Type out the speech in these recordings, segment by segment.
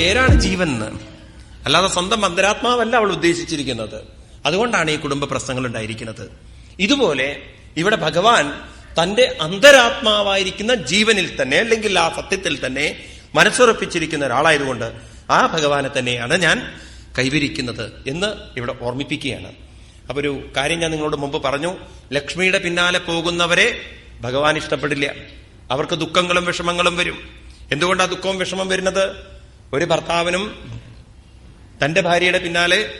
പേരാണ് ജീവൻ എന്ന് അല്ലാതെ സ്വന്തം അന്തരാത്മാവല്ല അവൾ ഉദ്ദേശിച്ചിരിക്കുന്നത്. അതുകൊണ്ടാണ് ഈ കുടുംബ പ്രശ്നങ്ങൾ ഉണ്ടായിരിക്കുന്നത്. ഇതുപോലെ ഇവിടെ ഭഗവാൻ തന്റെ അന്തരാത്മാവായിരിക്കുന്ന ജീവനിൽ തന്നെ അല്ലെങ്കിൽ ആ സത്യത്തിൽ തന്നെ മനസ്സുറപ്പിച്ചിരിക്കുന്ന ഒരാളായതുകൊണ്ട് ആ ഭഗവാനെ തന്നെയാണ് ഞാൻ കൈവരിക്കുന്നത് എന്ന് ഇവിടെ ഓർമ്മിപ്പിക്കുകയാണ്. അപ്പൊ ഒരു കാര്യം ഞാൻ നിങ്ങളോട് മുമ്പ് പറഞ്ഞു. ലക്ഷ്മിയുടെ പിന്നാലെ പോകുന്നവരെ ഭഗവാൻ ഇഷ്ടപ്പെടില്ല. അവർക്ക് ദുഃഖങ്ങളും വിഷമങ്ങളും വരും. എന്തുകൊണ്ടാണ് ദുഃഖവും വിഷമം വരുന്നത്? ഒരു ഭർത്താവിനും തന്റെ ഭാര്യയുടെ പിന്നാലെ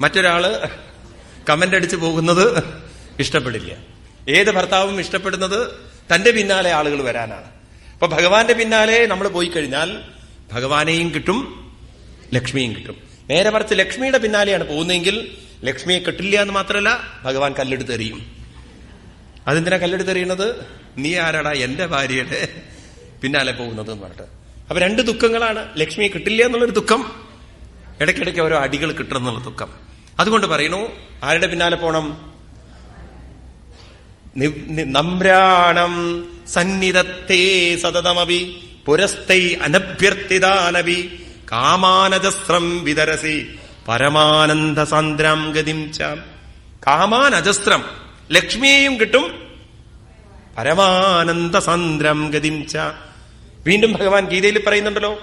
മറ്റൊരാൾ കമന്റ് അടിച്ചു പോകുന്നത് ഇഷ്ടപ്പെടില്ല. ഏത് ഭർത്താവും ഇഷ്ടപ്പെടുന്നത് തന്റെ പിന്നാലെ ആളുകൾ വരാനാണ്. അപ്പൊ ഭഗവാന്റെ പിന്നാലെ നമ്മൾ പോയി കഴിഞ്ഞാൽ ഭഗവാനെയും കിട്ടും ലക്ഷ്മിയും കിട്ടും. നേരെ മറിച്ച് ലക്ഷ്മിയുടെ പിന്നാലെയാണ് പോകുന്നതെങ്കിൽ ലക്ഷ്മിയെ കിട്ടില്ല എന്ന് മാത്രമല്ല ഭഗവാൻ കല്ലെടുത്ത് എറിയും. അതെന്തിനാ കല്ലെടുത്ത് എറിയുന്നത്? നീ ആരാടാ എന്റെ ഭാര്യയുടെ പിന്നാലെ പോകുന്നത് എന്ന് പറഞ്ഞിട്ട്. അപ്പൊ രണ്ട് ദുഃഖങ്ങളാണ്. ലക്ഷ്മി കിട്ടില്ല എന്നുള്ളൊരു ദുഃഖം ഇടയ്ക്കിടയ്ക്ക് ഓരോ അടികൾ കിട്ടണം എന്നുള്ള ദുഃഖം. അതുകൊണ്ട് പറയണു ആരുടെ പിന്നാലെ പോണം? നമ്രാണം സന്നിധത്തെ സതതമവി പുരസ്തൈ അനഭ്യർത്ഥിതാനവി കാമാനജസ്രം വിതരസി പരമാനന്ദ സാന്ദ്രാം ഗതിം ചാം. കാമാനജസ്രം ലക്ഷ്മിയെയും കിട്ടും പരമാനന്ദ സാന്ദ്രം ഗതിം വീണ്ടും ഭഗവാൻ ഗീതയിൽ പറയുന്നുണ്ടല്ലോ.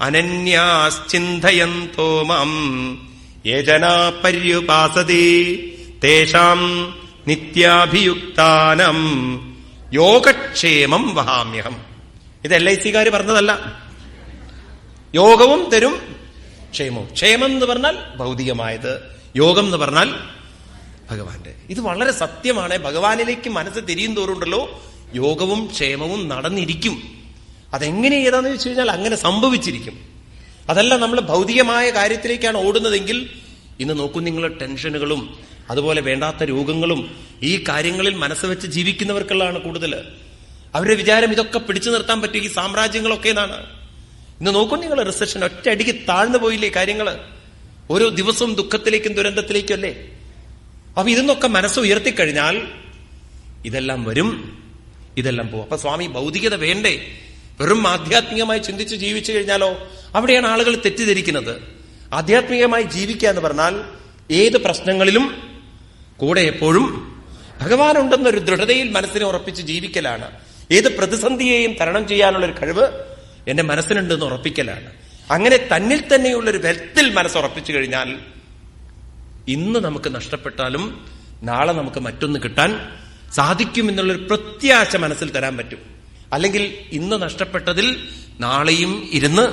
അനന്യാശ്ചിന്തയന്തോ മാം. യേജനാ പര്യുപാസതേ. തേഷാം നിത്യാഭിയുക്താനം. യോഗക്ഷേമം വഹാമ്യഹം. ഇത് എൽ ഐ സിക്കാർ പറഞ്ഞതല്ല. യോഗവും തരും ക്ഷേമവും. ക്ഷേമം എന്ന് പറഞ്ഞാൽ ഭൗതികമായത്. യോഗം എന്ന് പറഞ്ഞാൽ ഭഗവാന്റെ. ഇത് വളരെ സത്യമാണ്. ഭഗവാനിലേക്ക് മനസ്സ് തിരിയും തോറുണ്ടല്ലോ യോഗവും ക്ഷേമവും നടന്നിരിക്കും. അതെങ്ങനെ ഏതാന്ന് വെച്ച് കഴിഞ്ഞാൽ അങ്ങനെ സംഭവിച്ചിരിക്കും. അതല്ല നമ്മൾ ഭൗതികമായ കാര്യത്തിലേക്കാണ് ഓടുന്നതെങ്കിൽ ഇന്ന് നോക്കൂ നിങ്ങൾ ടെൻഷനുകളും അതുപോലെ വേണ്ടാത്ത രോഗങ്ങളും ഈ കാര്യങ്ങളിൽ മനസ്സ് വെച്ച് ജീവിക്കുന്നവർക്കുള്ളതാണ് കൂടുതൽ. അവരുടെ വിചാരം ഇതൊക്കെ പിടിച്ചു നിർത്താൻ പറ്റും ഈ സാമ്രാജ്യങ്ങളൊക്കെ എന്നാണ്. ഇന്ന് നോക്കൂ നിങ്ങൾ റിസപ്ഷൻ ഒറ്റയടിക്ക് താഴ്ന്നു പോയില്ലേ കാര്യങ്ങൾ. ഓരോ ദിവസവും ദുഃഖത്തിലേക്കും ദുരന്തത്തിലേക്കും അല്ലേ? അപ്പൊ ഇതെന്നൊക്കെ മനസ്സ് ഉയർത്തിക്കഴിഞ്ഞാൽ ഇതെല്ലാം വരും ഇതെല്ലാം പോകും. അപ്പൊ സ്വാമി ഭൗതികത വേണ്ടേ? വെറും ആധ്യാത്മികമായി ചിന്തിച്ച് ജീവിച്ചു കഴിഞ്ഞാലോ? അവിടെയാണ് ആളുകൾ തെറ്റിദ്ധരിക്കുന്നത്. ആധ്യാത്മികമായി ജീവിക്കുക എന്ന് പറഞ്ഞാൽ ഏത് പ്രശ്നങ്ങളിലും കൂടെ എപ്പോഴും ഭഗവാനുണ്ടെന്നൊരു ദൃഢതയിൽ മനസ്സിനെ ഉറപ്പിച്ച് ജീവിക്കലാണ്. ഏത് പ്രതിസന്ധിയെയും തരണം ചെയ്യാനുള്ള ഒരു കഴിവ് എന്റെ മനസ്സിനുണ്ടെന്ന് ഉറപ്പിക്കലാണ്. അങ്ങനെ തന്നിൽ തന്നെയുള്ള ഒരു മനസ്സ് മനസ്സുറപ്പിച്ചു കഴിഞ്ഞാൽ ഇന്ന് നമുക്ക് നഷ്ടപ്പെട്ടാലും നാളെ നമുക്ക് മറ്റൊന്ന് കിട്ടാൻ സാധിക്കും എന്നുള്ളൊരു പ്രത്യാശ മനസ്സിൽ തരാൻ പറ്റും. അല്ലെങ്കിൽ ഇന്ന് നഷ്ടപ്പെട്ടതിൽ നാളെയും ഇരുന്ന്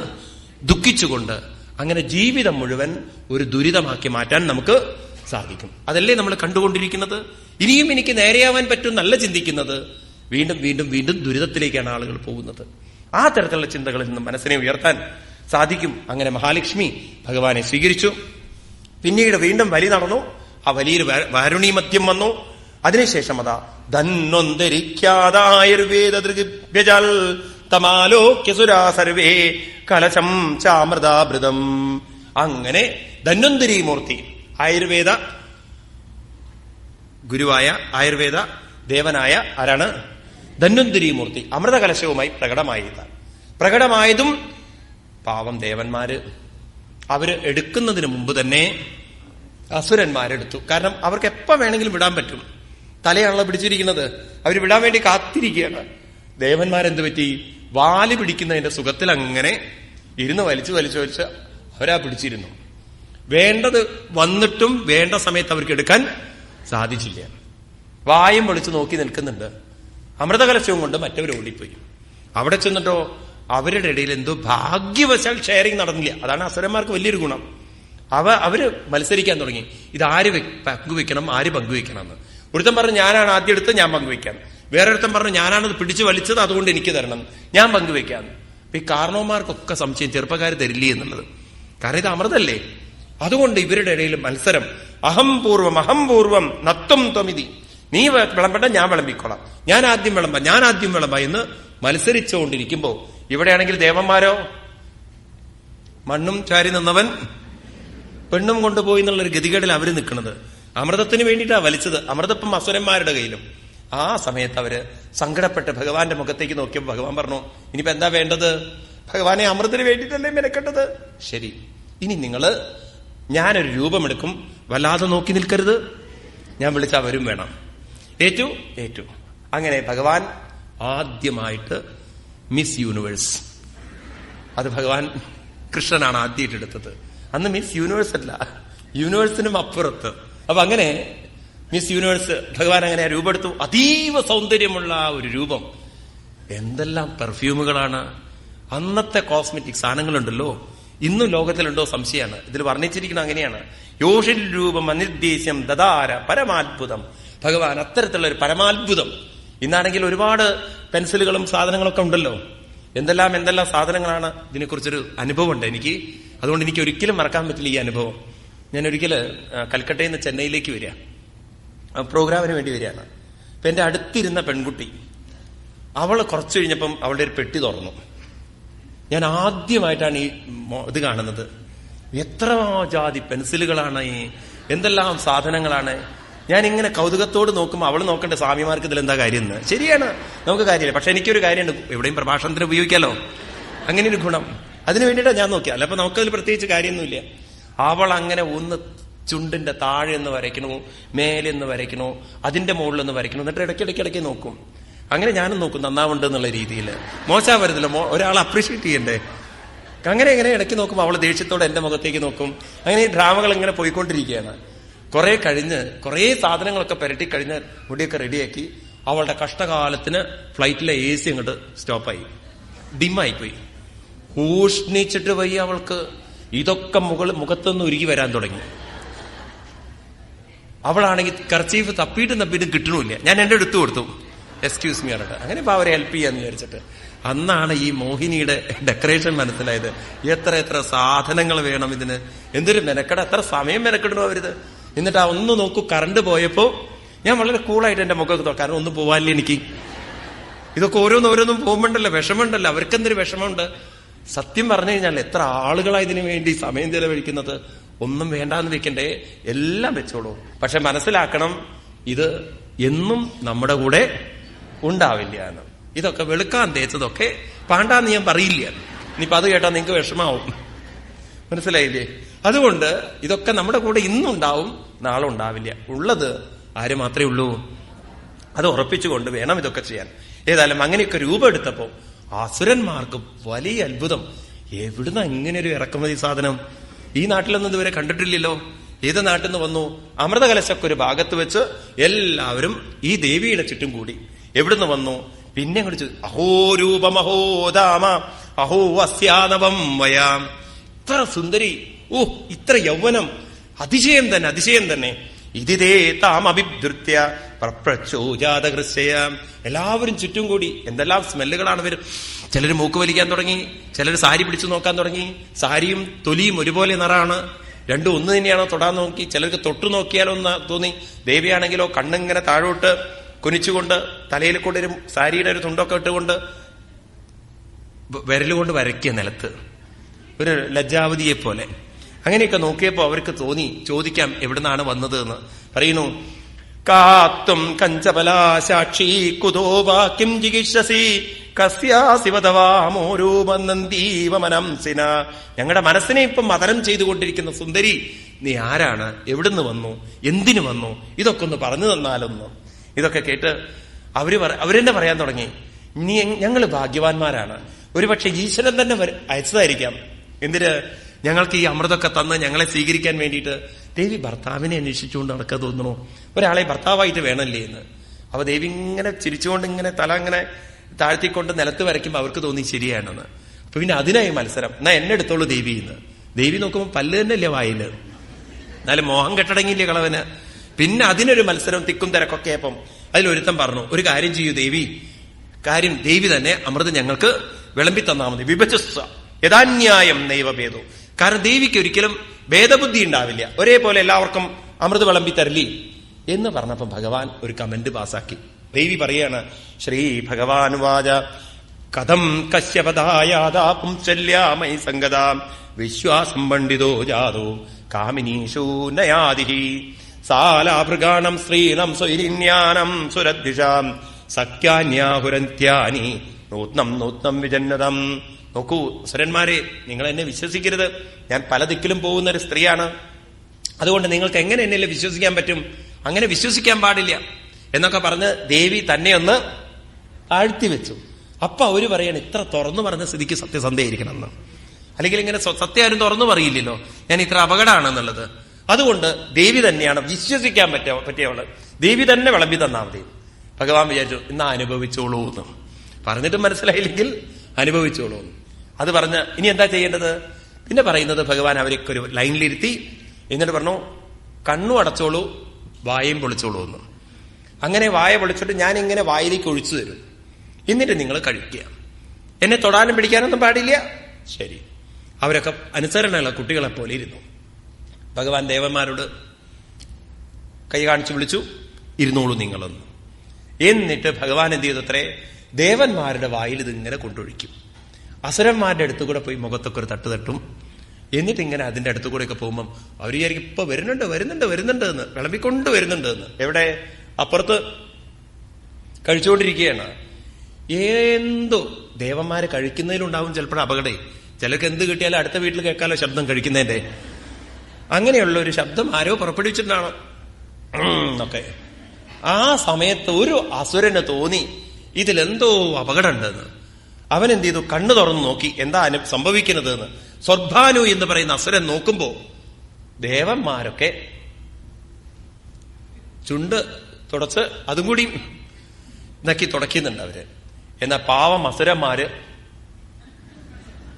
ദുഃഖിച്ചുകൊണ്ട് അങ്ങനെ ജീവിതം മുഴുവൻ ഒരു ദുരിതമാക്കി മാറ്റാൻ നമുക്ക് സാധിക്കും. അതല്ലേ നമ്മൾ കണ്ടുകൊണ്ടിരിക്കുന്നത്? ഇനിയും എനിക്ക് നേരെയാവാൻ പറ്റും നല്ല ചിന്തിക്കുന്നത്. വീണ്ടും വീണ്ടും വീണ്ടും ദുരിതത്തിലേക്കാണ് ആളുകൾ പോകുന്നത്. ആ തരത്തിലുള്ള ചിന്തകളിൽ നിന്ന് മനസ്സിനെ ഉയർത്താൻ സാധിക്കും. അങ്ങനെ മഹാലക്ഷ്മി ഭഗവാനെ സ്വീകരിച്ചു. പിന്നീട് വീണ്ടും വലി നടന്നു. ആ വലിയൊരു വാ- വാരുണി മദ്യം വന്നു. അതിനുശേഷം അതാ ധന്നൊന്തരിക്കാതായുർവേദ ദൃഗ്ഭ്യജാൽ തമാലോക്യസുരാ സർവേ കലശം ചാമൃതാമൃതം അങ്ങനെ ധന്വന്തരി മൂർത്തി ആയുർവേദ ഗുരുവായ ആയുർവേദ ദേവനായ ആരാണ്? ധന്വന്തരി മൂർത്തി അമൃത കലശവുമായി പ്രകടമായത് പ്രകടമായതും പാവം ദേവന്മാര് അവർ എടുക്കുന്നതിന് മുമ്പ് തന്നെ അസുരന്മാരെടുത്തു. കാരണം അവർക്ക് എപ്പോ വേണമെങ്കിലും വിടാൻ പറ്റും. തലയാണല്ലോ പിടിച്ചിരിക്കുന്നത്. അവർ വിടാൻ വേണ്ടി കാത്തിരിക്കുകയാണ്. ദേവന്മാരെന്ത് പറ്റി? വാൽ പിടിക്കുന്നതിന്റെ സുഖത്തിൽ അങ്ങനെ ഇരുന്ന് വലിച്ചു വലിച്ചു വലിച്ച് അവരാ പിടിച്ചിരുന്നു. വേണ്ടത് വന്നിട്ടും വേണ്ട സമയത്ത് അവർക്ക് എടുക്കാൻ സാധിച്ചില്ല. വായും പൊളിച്ച് നോക്കി നിൽക്കുന്നുണ്ട്. അമൃതകലശവും കൊണ്ട് മറ്റവർ ഓടിപ്പോയി. അവിടെ ചെന്നിട്ടോ അവരുടെ ഇടയിൽ എന്തോ ഭാഗ്യവശാൽ ഷെയറിങ് നടന്നില്ല. അതാണ് അസുരന്മാർക്ക് വലിയൊരു ഗുണം. അവ അവർ മത്സരിക്കാൻ തുടങ്ങി. ഇത് ആര് പങ്കുവെക്കണം ആര് പങ്കുവെക്കണം എന്ന് ഒരുത്തൻ പറഞ്ഞു ഞാനാണ് ആദ്യം എടുത്ത് ഞാൻ പങ്കുവെക്കാം വേറൊരുത്തൻ പറഞ്ഞു ഞാനാണത് പിടിച്ചു വലിച്ചത് അതുകൊണ്ട് എനിക്ക് തരണം. ഞാൻ പങ്കുവെക്കാം ഈ കാരണവന്മാർക്കൊക്കെ സംശയം ചെറുപ്പക്കാർ തരില്ലേ എന്നുള്ളത്. കാരണം ഇത് അമൃതല്ലേ? അതുകൊണ്ട് ഇവരുടെ ഇടയിൽ മത്സരം അഹം പൂർവം അഹം പൂർവം നത്വം ത്വമിതി. നീ വിളമ്പണ്ട ഞാൻ വിളമ്പിക്കോളാം. ഞാൻ ആദ്യം വിളമ്പ ഞാൻ ആദ്യം വിളമ്പ എന്ന് മത്സരിച്ചുകൊണ്ടിരിക്കുമ്പോ ഇവിടെയാണെങ്കിൽ ദേവന്മാരോ? മണ്ണും ചാരി നിന്നവൻ പെണ്ണും കൊണ്ടുപോയി എന്നുള്ളൊരു ഗതികേടിൽ അവർ നിൽക്കുന്നത്. അമൃതത്തിന് വേണ്ടിയിട്ടാ വലിച്ചത്. അമൃതപ്പം അസുരന്മാരുടെ കയ്യിലും. ആ സമയത്ത് അവർ സങ്കടപ്പെട്ട് ഭഗവാന്റെ മുഖത്തേക്ക് നോക്കിയപ്പോൾ ഭഗവാൻ പറഞ്ഞു ഇനിയിപ്പോ എന്താ വേണ്ടത്? ഭഗവാനെ അമൃതിന് വേണ്ടിയിട്ടല്ലേ മെനക്കേണ്ടത് ശരി. ഇനി നിങ്ങൾ ഞാനൊരു രൂപമെടുക്കും. വല്ലാതെ നോക്കി നിൽക്കരുത്. ഞാൻ വിളിച്ചാൽ വരും വേണം. ഏറ്റു? ഏറ്റു. അങ്ങനെ ഭഗവാൻ ആദ്യമായിട്ട് മിസ് യൂണിവേഴ്സ്. അത് ഭഗവാൻ കൃഷ്ണനാണ് ആദ്യമായിട്ട് എടുത്തത് അന്ന് മിസ് യൂണിവേഴ്സ് അല്ല യൂണിവേഴ്സിനും അപ്പുറത്ത്. അപ്പൊ അങ്ങനെ മിസ് യൂണിവേഴ്സ് ഭഗവാൻ അങ്ങനെ രൂപപ്പെടുത്തു അതീവ സൗന്ദര്യമുള്ള ആ ഒരു രൂപം. എന്തെല്ലാം പെർഫ്യൂമുകളാണ്. അന്നത്തെ കോസ്മെറ്റിക് സാധനങ്ങളുണ്ടല്ലോ. ഇന്നും ലോകത്തിലുണ്ടോ സംശയമാണ്. ഇതിൽ വർണിച്ചിരിക്കുന്നത് അങ്ങനെയാണ്. യോഷൻ രൂപം അനിർദ്ദേശ്യം ദദാര പരമാത്ഭുതം. ഭഗവാൻ അത്തരത്തിലുള്ള ഒരു പരമാത്ഭുതം. ഇന്നാണെങ്കിൽ ഒരുപാട് പെൻസിലുകളും സാധനങ്ങളൊക്കെ ഉണ്ടല്ലോ. എന്തെല്ലാം എന്തെല്ലാം സാധനങ്ങളാണ് ഇതിനെക്കുറിച്ചൊരു അനുഭവമുണ്ട് എനിക്ക്. അതുകൊണ്ട് എനിക്ക് ഒരിക്കലും മറക്കാൻ പറ്റില്ല ഈ അനുഭവം. ഞാൻ ഒരിക്കൽ കൽക്കട്ടയിൽ നിന്ന് ചെന്നൈയിലേക്ക് വരിക. പ്രോഗ്രാമിന് വേണ്ടി വരികയാണ്. അപ്പൊ എന്റെ അടുത്തിരുന്ന പെൺകുട്ടി അവൾ കുറച്ചു കഴിഞ്ഞപ്പം അവളുടെ ഒരു പെട്ടി തുറന്നു. ഞാൻ ആദ്യമായിട്ടാണ് ഈ ഇത് കാണുന്നത്. എത്ര ജാതി പെൻസിലുകളാണ് ഈ എന്തെല്ലാം സാധനങ്ങളാണ്. ഞാൻ ഇങ്ങനെ കൗതുകത്തോട് നോക്കുമ്പോൾ അവൾ നോക്കേണ്ട സ്വാമിമാർക്ക് ഇതിൽ എന്താ കാര്യം എന്ന് ശരിയാണ് നമുക്ക് കാര്യമില്ല. പക്ഷെ എനിക്കൊരു കാര്യമുണ്ട് എവിടെയും പ്രഭാഷണത്തിന് ഉപയോഗിക്കാലോ. അങ്ങനെ ഒരു ഗുണം. അതിനു വേണ്ടിയിട്ടാണ് ഞാൻ നോക്കിയാൽ അപ്പൊ നമുക്കതിൽ പ്രത്യേകിച്ച് കാര്യമൊന്നുമില്ല. അവൾ അങ്ങനെ ഒന്ന് ചുണ്ടിന്റെ താഴെ എന്ന് വരയ്ക്കണോ മേലെ എന്ന് വരയ്ക്കണോ അതിന്റെ മുകളിൽ നിന്ന് വരയ്ക്കണോ? എന്നിട്ട് ഇടയ്ക്കിടയ്ക്ക് ഇടയ്ക്ക് നോക്കും. അങ്ങനെ ഞാനും നോക്കും നന്നാവുണ്ട് എന്നുള്ള രീതിയിൽ മോശം വരുന്നില്ല. ഒരാൾ അപ്രീഷിയേറ്റ് ചെയ്യണ്ടേ? അങ്ങനെ ഇങ്ങനെ ഇടയ്ക്ക് നോക്കും അവൾ ദേഷ്യത്തോടെ എന്റെ മുഖത്തേക്ക് നോക്കും. അങ്ങനെ ഈ ഡ്രാമകൾ ഇങ്ങനെ പോയിക്കൊണ്ടിരിക്കുകയാണ്. കുറെ കഴിഞ്ഞ് കുറെ സാധനങ്ങളൊക്കെ പുരട്ടി കഴിഞ്ഞ് മുടിയൊക്കെ റെഡിയാക്കി അവളുടെ കഷ്ടകാലത്തിന് ഫ്ലൈറ്റിലെ എ സി അങ്ങോട്ട് സ്റ്റോപ്പായി ഡിമ്മായി പോയി ഊഷ്ണിച്ചിട്ട് വയ്യ അവൾക്ക്. ഇതൊക്കെ മുകൾ മുഖത്തുനിന്ന് ഉരുകി വരാൻ തുടങ്ങി. അവളാണെങ്കിൽ കർച്ചീഫ് തപ്പിയിട്ടും തപ്പിയിട്ടും കിട്ടണമില്ല ഞാൻ എന്റെ എടുത്തു കൊടുത്തു. എക്സ്ക്യൂസ് മീ ആണ് അങ്ങനെ ഇപ്പൊ അവരെ ഹെൽപ്പ് ചെയ്യാന്ന് വിചാരിച്ചിട്ട്. അന്നാണ് ഈ മോഹിനിയുടെ ഡെക്കറേഷൻ മനസ്സിലായത്. എത്ര എത്ര സാധനങ്ങൾ വേണം ഇതിന്. എന്തൊരു മെനക്കെട? എത്ര സമയം മെനക്കെടണോ അവരിത്? എന്നിട്ട് ആ ഒന്ന് നോക്കൂ കറണ്ട് പോയപ്പോ ഞാൻ വളരെ കൂളായിട്ട് എന്റെ മുഖമൊക്കെ കാരണം ഒന്നും പോവാനില്ല എനിക്ക്. ഇതൊക്കെ ഓരോന്ന് ഓരോന്നും പോകുമ്പോണ്ടല്ലോ വിഷമമുണ്ടല്ലോ. അവർക്കെന്തൊരു വിഷമമുണ്ട്? സത്യം പറഞ്ഞു കഴിഞ്ഞാൽ എത്ര ആളുകളാ ഇതിനു വേണ്ടി സമയം ചെലവഴിക്കുന്നത്? ഒന്നും വേണ്ടാന്ന് വെക്കണ്ടേ. എല്ലാം വെച്ചോളൂ. പക്ഷെ മനസ്സിലാക്കണം ഇത് എന്നും നമ്മുടെ കൂടെ ഉണ്ടാവില്ല എന്ന്. ഇതൊക്കെ വെളുക്കാൻ തേച്ചതൊക്കെ പാണ്ടാന്ന് ഞാൻ പറയില്ല. ഇനിയിപ്പൊ അത് കേട്ടാൽ നിങ്ങൾക്ക് വിഷമാവും. മനസ്സിലായില്ലേ? അതുകൊണ്ട് ഇതൊക്കെ നമ്മുടെ കൂടെ ഇന്നുണ്ടാവും നാളെ ഉണ്ടാവില്ല. ഉള്ളത് ആര് മാത്രമേ ഉള്ളൂ? അത് ഉറപ്പിച്ചുകൊണ്ട് വേണം ഇതൊക്കെ ചെയ്യാൻ. ഏതായാലും അങ്ങനെയൊക്കെ രൂപം എടുത്തപ്പോ അസുരന്മാർക്ക് വലിയ അത്ഭുതം. എവിടുന്ന ഇങ്ങനെ ഒരു ഇറക്കുമതി സാധനം? ഈ നാട്ടിലൊന്നും ഇതുവരെ കണ്ടിട്ടില്ലല്ലോ. ഏത് നാട്ടിൽ നിന്ന് വന്നു? അമൃതകലശൊക്കെ ഒരു ഭാഗത്ത് വെച്ച് എല്ലാവരും ഈ ദേവിയുടെ ചുറ്റും കൂടി. എവിടുന്ന് വന്നു? പിന്നെ അങ്ങോട്ട് അഹോ രൂപം അഹോ ദാമ അഹോ അസ്യാനവം വയാം. ഇത്ര സുന്ദരി. ഓ ഇത്ര യൗവനം. അതിശയം തന്നെ അതിശയം തന്നെ. ഇതിതേ താം അഭിധൃത്യ പ്രപ്രച്ചോജാതകൃശ്യ എല്ലാവരും ചുറ്റും കൂടി എന്തെല്ലാം സ്മെല്ലുകളാണ് വരും. ചിലർ മൂക്ക് വലിക്കാൻ തുടങ്ങി ചിലർ സാരി പിടിച്ചു നോക്കാൻ തുടങ്ങി സാരിയും തൊലിയും ഒരുപോലെ നിറാണ് രണ്ടും ഒന്ന് തന്നെയാണോ തൊടാൻ നോക്കി ചിലർക്ക് തൊട്ടു നോക്കിയാലോ എന്ന് തോന്നി. ദേവിയാണെങ്കിലോ കണ്ണിങ്ങനെ താഴോട്ട് കുനിച്ചുകൊണ്ട് തലയിൽ കൊണ്ട് ഒരു സാരിയുടെ ഒരു തുണ്ടൊക്കെ ഇട്ടുകൊണ്ട് വിരലുകൊണ്ട് വരയ്ക്കിയ നിലത്ത്. ഒരു ലജ്ജാവതിയെ പോലെ അങ്ങനെയൊക്കെ നോക്കിയപ്പോ അവർക്ക് തോന്നി ചോദിക്കാം എവിടുന്നാണ് വന്നത് എന്ന്. പറയുന്നു കാത്തും കഞ്ചപലാശാക്ഷി കുതോ വാക്യം ജിഗിഷസി ഞങ്ങളുടെ മനസ്സിനെ ഇപ്പം മതനം ചെയ്തുകൊണ്ടിരിക്കുന്ന സുന്ദരി നീ ആരാണ്? എവിടുന്ന് വന്നു? എന്തിനു വന്നു? ഇതൊക്കെ ഒന്ന് പറഞ്ഞു തന്നാലൊന്ന്. ഇതൊക്കെ കേട്ട് അവർ അവരെന്നെ പറയാൻ തുടങ്ങി. നീ ഞങ്ങൾ ഭാഗ്യവാന്മാരാണ്. ഒരുപക്ഷെ ഈശ്വരൻ തന്നെ അയച്ചതായിരിക്കാം. എന്തിന്? ഞങ്ങൾക്ക് ഈ അമൃതൊക്കെ തന്ന് ഞങ്ങളെ സ്വീകരിക്കാൻ വേണ്ടിയിട്ട് ദേവി ഭർത്താവിനെ അന്വേഷിച്ചുകൊണ്ട് നടക്കാൻ തോന്നുന്നു. ഒരാളെ ഭർത്താവായിട്ട് വേണമല്ലേ എന്ന്. അപ്പൊ ദേവി ഇങ്ങനെ ചിരിച്ചുകൊണ്ട് ഇങ്ങനെ തല ഇങ്ങനെ താഴ്ത്തിക്കൊണ്ട് നിലത്ത് വരയ്ക്കുമ്പോൾ അവർക്ക് തോന്നി ശരിയാണെന്ന്. അപ്പൊ പിന്നെ അതിനായി മത്സരം. എന്നാ എന്നെ എടുത്തോളൂ ദേവി എന്ന്. ദേവി നോക്കുമ്പോൾ പല്ല് തന്നെയല്ലേ വായിൽ. എന്നാലും മോഹം കെട്ടടങ്ങിയില്ലേ കളവന്. പിന്നെ അതിനൊരു മത്സരം തിക്കും തിരക്കൊക്കെ അപ്പം അതിലൊരുത്തം പറഞ്ഞു ഒരു കാര്യം ചെയ്യൂ ദേവി. കാര്യം ദേവി തന്നെ അമൃത് ഞങ്ങൾക്ക് വിളമ്പി തന്നാ മതി. വിഭജസ്വ യഥാന്യായം നൈവഭേദോ. കാരണം ദേവിക്ക് ഒരിക്കലും ഭേദബുദ്ധി ഉണ്ടാവില്ല. ഒരേപോലെ എല്ലാവർക്കും അമൃത് വിളമ്പി തരലി എന്ന് പറഞ്ഞപ്പോ ഭഗവാൻ ഒരു കമന്റ് പാസാക്കി ദേവി പറയാണ് ശ്രീ ഭഗവാൻ വാച കഥം സംഗതാം വിശ്വാസം പണ്ഡിതോ ജാതോ കാമിനീഷു നയാദിഹി സാലാഭൃഗാണം സ്ത്രീണം സ്വൈരിന്യാനം സുരദ്ധിഷാം സഖ്യാന്യാഹുരന്ത്യാനി നൂത്നം നൂത്നം വിജന്നതം നോക്കൂ സുരന്മാരെ നിങ്ങൾ എന്നെ വിശ്വസിക്കരുത്. ഞാൻ പല ദിക്കിലും പോകുന്ന ഒരു സ്ത്രീയാണ്. അതുകൊണ്ട് നിങ്ങൾക്ക് എങ്ങനെ എന്നെ വിശ്വസിക്കാൻ പറ്റും? അങ്ങനെ വിശ്വസിക്കാൻ പാടില്ല. എന്നൊക്കെ പറഞ്ഞ് ദേവി തന്നെ ഒന്ന് താഴ്ത്തി വെച്ചു. അപ്പൊ അവർ പറയാണ് ഇത്ര തുറന്നു പറഞ്ഞ സ്ഥിതിക്ക് സത്യസന്ധയായിരിക്കണം എന്ന് അല്ലെങ്കിൽ ഇങ്ങനെ സത്യം ആരും തുറന്നു പറയില്ലല്ലോ. ഞാൻ ഇത്ര അപകടമാണെന്നുള്ളത്. അതുകൊണ്ട് ദേവി തന്നെയാണ് വിശ്വസിക്കാൻ പറ്റിയ പറ്റിയവൾ. ദേവി തന്നെ വിളമ്പി തന്നാ മതി. ഭഗവാൻ വിചാരിച്ചു ഇന്ന് അനുഭവിച്ചോളൂ എന്ന് പറഞ്ഞിട്ട് മനസ്സിലായില്ലെങ്കിൽ അനുഭവിച്ചോളൂ എന്ന് അത് പറഞ്ഞ് ഇനി എന്താ ചെയ്യേണ്ടത്? പിന്നെ പറയുന്നത് ഭഗവാൻ അവരൊക്കെ ഒരു ലൈനിലിരുത്തി എന്നിട്ട് പറഞ്ഞു കണ്ണു അടച്ചോളൂ വായയും പൊളിച്ചോളൂ എന്ന്. അങ്ങനെ വായ പൊളിച്ചിട്ട് ഞാൻ ഇങ്ങനെ വായിലേക്ക് ഒഴിച്ചു തരും. എന്നിട്ട് നിങ്ങൾ കഴിക്കുക. എന്നെ തൊടാനും പിടിക്കാനൊന്നും പാടില്ല. ശരി. അവരൊക്കെ അനുസരണയുള്ള കുട്ടികളെ പോലെ ഇരുന്നു. ഭഗവാൻ ദേവന്മാരോട് കൈ കാണിച്ചു വിളിച്ചു ഇരുന്നോളൂ നിങ്ങളൊന്ന്. എന്നിട്ട് ഭഗവാൻ എന്ത് ചെയ്തത്രേ? ദേവന്മാരുടെ വായിൽ ഇതിങ്ങനെ കൊണ്ടൊഴിക്കും. അസുരന്മാരുടെ അടുത്ത് കൂടെ പോയി മുഖത്തൊക്കെ ഒരു തട്ട് തട്ടും. എന്നിട്ട് ഇങ്ങനെ അതിന്റെ അടുത്ത് ഒക്കെ പോകുമ്പം അവർ വിചാരിക്കും ഇപ്പൊ വരുന്നുണ്ട് വരുന്നുണ്ട് വരുന്നുണ്ട് എന്ന് വിളമ്പിക്കൊണ്ട് വരുന്നുണ്ട് എന്ന്. എവിടെ? അപ്പുറത്ത് കഴിച്ചുകൊണ്ടിരിക്കുകയാണ്. എന്തോ ദേവന്മാര് കഴിക്കുന്നതിലുണ്ടാവും ചിലപ്പോൾ അപകടം. ചിലർക്ക് എന്ത് കിട്ടിയാലും അടുത്ത വീട്ടിൽ കേൾക്കാലോ ശബ്ദം കഴിക്കുന്നതിന്റെ. അങ്ങനെയുള്ള ഒരു ശബ്ദം ആരോ പുറപ്പെടുവിച്ചിട്ടുണ്ടാണ്? ഒക്കെ. ആ സമയത്ത് ഒരു അസുരന് തോന്നി ഇതിലെന്തോ അപകടമുണ്ടെന്ന്. അവൻ എന്ത് ചെയ്തു? കണ്ണു തുറന്നു നോക്കി. എന്താ സംഭവിക്കുന്നത് എന്ന് സ്വർഭാനു എന്ന് പറയുന്ന അസുരൻ നോക്കുമ്പോ ദേവന്മാരൊക്കെ ചുണ്ട് തുടച്ച് അതും കൂടി നക്കി തുടയ്ക്കുന്നുണ്ട് അവർ. എന്നാ പാവം അസുരന്മാര്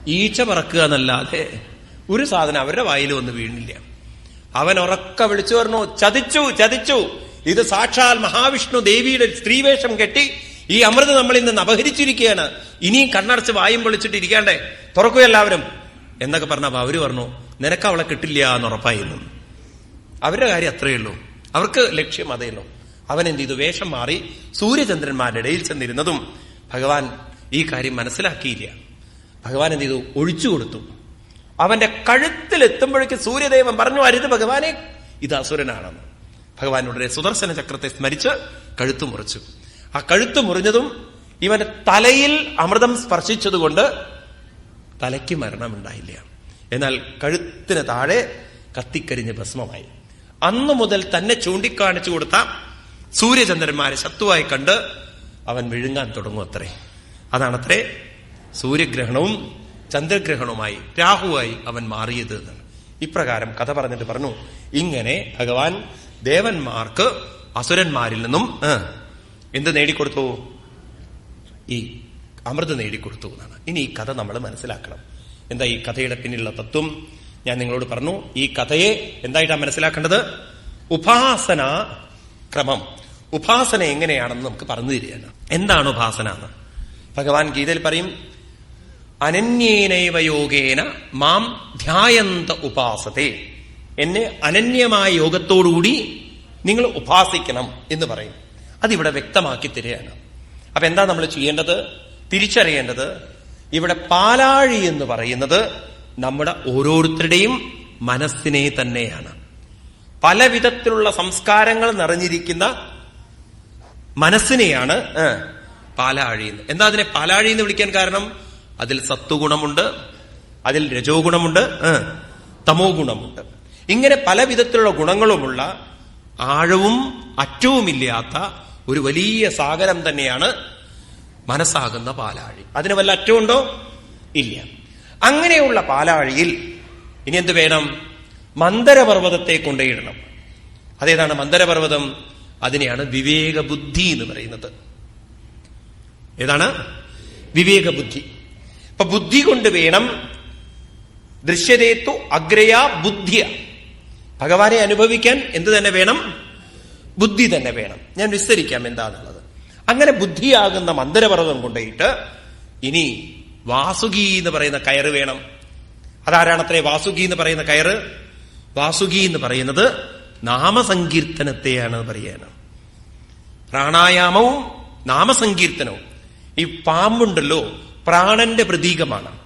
ഈച്ച പറക്കുക എന്നല്ലാതെ ഒരു സാധനം അവരുടെ വായിൽ വന്ന് വീണില്ല. അവൻ ഉറക്ക വിളിച്ചു പറഞ്ഞു ചതിച്ചു ചതിച്ചു. ഇത് സാക്ഷാൽ മഹാവിഷ്ണു ദേവിയുടെ സ്ത്രീവേഷം കെട്ടി ഈ അമൃത് നമ്മൾ ഇന്ന് അപഹരിച്ചിരിക്കുകയാണ്. ഇനിയും കണ്ണടച്ച് വായും പൊളിച്ചിട്ട് ഇരിക്കാണ്ടേ. തുറക്കൂ എല്ലാവരും. എന്നൊക്കെ പറഞ്ഞപ്പോൾ അവർ പറഞ്ഞു നിനക്ക് അവളെ കിട്ടില്ല എന്ന് ഉറപ്പായിരുന്നു അവരുടെ കാര്യം അത്രയേ ഉള്ളൂ. അവർക്ക് ലക്ഷ്യം അതേയുള്ളൂ അവൻ എന്ത് ചെയ്തു? വേഷം മാറി സൂര്യചന്ദ്രന്മാരുടെ ഇടയിൽ ചെന്നിരുന്നതും ഭഗവാൻ ഈ കാര്യം മനസ്സിലാക്കിയില്ല. ഭഗവാൻ എന്ത് ചെയ്തു? ഒഴിച്ചു കൊടുത്തു. അവന്റെ കഴുത്തിൽ എത്തുമ്പോഴേക്ക് സൂര്യദേവൻ പറഞ്ഞു അരുത് ഭഗവാനെ ഇത് അസുരനാണെന്ന് ഭഗവാൻ ഉടനെ സുദർശന ചക്രത്തെ സ്മരിച്ച് കഴുത്തു മുറിച്ചു. ആ കഴുത്ത് മുറിഞ്ഞതും ഇവന്റെ തലയിൽ അമൃതം സ്പർശിച്ചതുകൊണ്ട് തലയ്ക്ക് മരണമുണ്ടായില്ല. എന്നാൽ കഴുത്തിന് താഴെ കത്തിക്കരിഞ്ഞ് ഭസ്മമായി. അന്നു മുതൽ തന്നെ ചൂണ്ടിക്കാണിച്ചു കൊടുത്ത സൂര്യചന്ദ്രന്മാരെ ശത്രുവായി കണ്ട് അവൻ വിഴുങ്ങാൻ തുടങ്ങും അത്രേ അതാണത്രേ സൂര്യഗ്രഹണവും ചന്ദ്രഗ്രഹണവുമായി രാഹുവായി അവൻ മാറിയത് എന്നാണ് ഇപ്രകാരം കഥ പറഞ്ഞിട്ട് പറഞ്ഞു ഇങ്ങനെ ഭഗവാൻ ദേവന്മാർക്ക് അസുരന്മാരിൽ നിന്നും എന്ത് നേടിക്കൊടുത്തു? ഈ അമൃത് നേടിക്കൊടുത്തു എന്നാണ്. ഇനി ഈ കഥ നമ്മൾ മനസ്സിലാക്കണം. എന്താ ഈ കഥയുടെ പിന്നിലുള്ള തത്വം? ഞാൻ നിങ്ങളോട് പറഞ്ഞു ഈ കഥയെ എന്തായിട്ടാണ് മനസ്സിലാക്കേണ്ടത്? ഉപാസന ക്രമം. ഉപാസന എങ്ങനെയാണെന്ന് നമുക്ക് പറഞ്ഞു തരികയാണ്. എന്താണ് ഉപാസന എന്ന്? ഭഗവാൻ ഗീതയിൽ പറയും അനന്യേനൈവ യോഗേന മാം ധ്യായന്ത ഉപാസത്തെ. എന്നെ അനന്യമായ യോഗത്തോടുകൂടി നിങ്ങൾ ഉപാസിക്കണം എന്ന് പറയും. അതിവിടെ വ്യക്തമാക്കി തരികയാണ്. അപ്പൊ എന്താ നമ്മൾ ചെയ്യേണ്ടത്? തിരിച്ചറിയേണ്ടത് ഇവിടെ പാലാഴി എന്ന് പറയുന്നത് നമ്മുടെ ഓരോരുത്തരുടെയും മനസ്സിനെ തന്നെയാണ്. പല വിധത്തിലുള്ള സംസ്കാരങ്ങൾ നിറഞ്ഞിരിക്കുന്ന മനസ്സിനെയാണ് പാലാഴി എന്ന്. എന്താ അതിനെ പാലാഴി എന്ന് വിളിക്കാൻ കാരണം? അതിൽ സത്വഗുണമുണ്ട് അതിൽ രജോ ഗുണമുണ്ട് തമോ ഗുണമുണ്ട് ഇങ്ങനെ പല വിധത്തിലുള്ള ഗുണങ്ങളുമുള്ള ആഴവും അറ്റവുമില്ലാത്ത ഒരു വലിയ സാഗരം തന്നെയാണ് മനസ്സാകുന്ന പാലാഴി. അതിന് വല്ല അറ്റമുണ്ടോ? ഇല്ല. അങ്ങനെയുള്ള പാലാഴിയിൽ ഇനി എന്ത് വേണം? മന്ദരപർവതത്തെ കൊണ്ടേയിടണം അതേതാണ് മന്ദരപർവതം? അതിനെയാണ് വിവേക ബുദ്ധി എന്ന് പറയുന്നത്. ഏതാണ്? വിവേക ബുദ്ധി അപ്പൊ ബുദ്ധി കൊണ്ട് വേണം ദൃശ്യതേത്തു അഗ്രയാ ബുദ്ധിയ. ഭഗവാനെ അനുഭവിക്കാൻ എന്ത് തന്നെ വേണം? ബുദ്ധി തന്നെ വേണം. ഞാൻ വിസ്തരിക്കാം എന്താണുള്ളത് അങ്ങനെ ബുദ്ധിയാകുന്ന മന്ദരപർവതം കൊണ്ടുപോയിട്ട് ഇനി വാസുകി എന്ന് പറയുന്ന കയറ് വേണം. അതാരാണത്രേ വാസുകി എന്ന് പറയുന്ന കയറ്? വാസുകി എന്ന് പറയുന്നത് നാമസങ്കീർത്തനത്തെയാണ് പറയണം. പ്രാണായാമവും നാമസങ്കീർത്തനവും. ഈ പാമ്പുണ്ടല്ലോ പ്രാണന്റെ പ്രതീകമാണ്.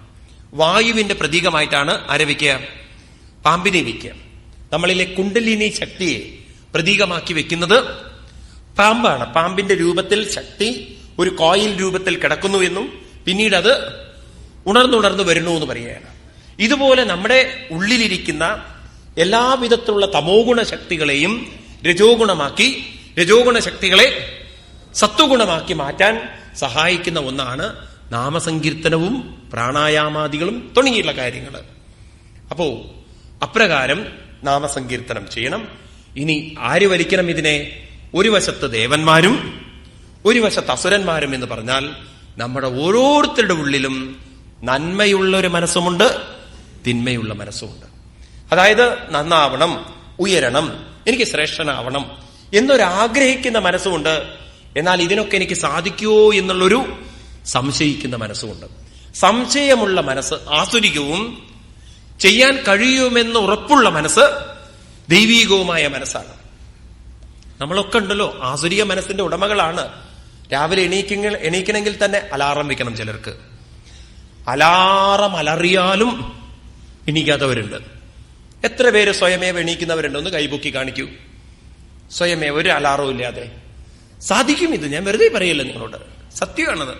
വായുവിന്റെ പ്രതീകമായിട്ടാണ് ആരവിക്കുക? പാമ്പിനെ വിൽക്കുക. നമ്മളിലെ കുണ്ടലിനി ശക്തിയെ പ്രതീകമാക്കി വെക്കുന്നത് പാമ്പാണ്. പാമ്പിന്റെ രൂപത്തിൽ ശക്തി ഒരു കോയിൽ രൂപത്തിൽ കിടക്കുന്നു എന്നും പിന്നീട് അത് ഉണർന്നുണർന്നു വരുന്നു എന്ന് പറയുകയാണ്. ഇതുപോലെ നമ്മുടെ ഉള്ളിലിരിക്കുന്ന എല്ലാവിധത്തിലുള്ള തമോ ഗുണ ശക്തികളെയും രജോ ഗുണമാക്കി രജോ ഗുണ ശക്തികളെ സത്വഗുണമാക്കി മാറ്റാൻ സഹായിക്കുന്ന ഒന്നാണ് നാമസങ്കീർത്തനവും പ്രാണായാമാദികളും തുടങ്ങിയുള്ള കാര്യങ്ങൾ അപ്പോ അപ്രകാരം നാമസങ്കീർത്തനം ചെയ്യണം. ഇനി ആര് വലിക്കണം ഇതിനെ? ഒരു വശത്ത് ദേവന്മാരും ഒരു വശത്ത് അസുരന്മാരും എന്ന് പറഞ്ഞാൽ നമ്മുടെ ഓരോരുത്തരുടെ ഉള്ളിലും നന്മയുള്ള ഒരു മനസ്സുമുണ്ട് തിന്മയുള്ള മനസ്സുമുണ്ട്. അതായത് നന്നാവണം ഉയരണം എനിക്ക് ശ്രേഷ്ഠനാവണം എന്നൊരാഗ്രഹിക്കുന്ന മനസ്സുമുണ്ട്. എന്നാൽ ഇതിനൊക്കെ എനിക്ക് സാധിക്കുമോ എന്നുള്ളൊരു സംശയിക്കുന്ന മനസ്സുമുണ്ട്. സംശയമുള്ള മനസ്സ് ആസുരികവും ചെയ്യാൻ കഴിയുമെന്ന് ഉറപ്പുള്ള മനസ്സ് ദൈവീകവുമായ മനസ്സാണ്. നമ്മളൊക്കെ ഉണ്ടല്ലോ ആസുരിക മനസ്സിന്റെ ഉടമകളാണ്. രാവിലെ എണീക്കെങ്കിൽ എണീക്കണമെങ്കിൽ തന്നെ അലാറം വെക്കണം ചിലർക്ക്. അലാറം അലറിയാലും എണീക്കാത്തവരുണ്ട്. എത്ര പേര് സ്വയമേവ എണീക്കുന്നവരുണ്ട്? ഒന്ന് കൈപൊക്കി കാണിക്കൂ. സ്വയമേവ ഒരു അലാറവും ഇല്ലാതെ. സാധിക്കും ഇത്. ഞാൻ വെറുതെ പറയല്ലോ നിങ്ങളോട്. സത്യമാണത്.